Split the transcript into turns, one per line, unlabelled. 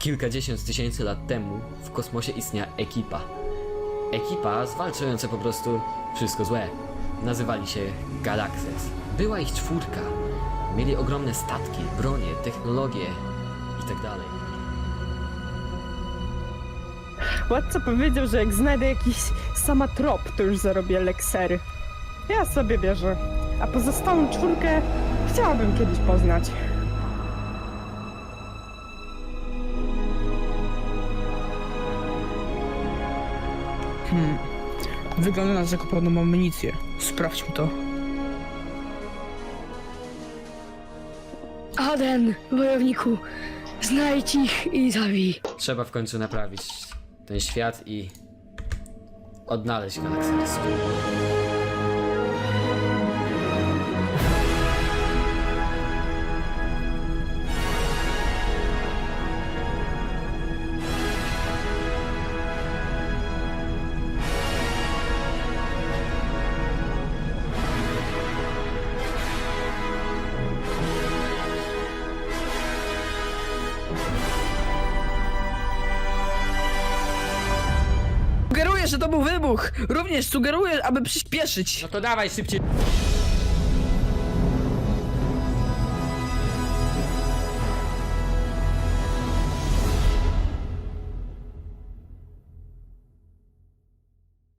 Kilkadziesiąt tysięcy lat temu w kosmosie istniała ekipa. Ekipa zwalczająca po prostu wszystko złe. Nazywali się Galaxes. Była ich czwórka. Mieli ogromne statki, bronie, technologie i tak.
Władca powiedział, że jak znajdę jakiś samatrop, to już zarobię leksery. Ja sobie bierze. A pozostałą czwórkę chciałabym kiedyś poznać.
Hmm. Wygląda na to, że podobno mam amunicję. Sprawdźmy to.
Aden, wojowniku, znajdź ich i zabij.
Trzeba w końcu naprawić ten świat i odnaleźć Galaxes.
Sugeruję, że to był wybuch! Również sugeruję, aby przyspieszyć.
No to dawaj szybciej.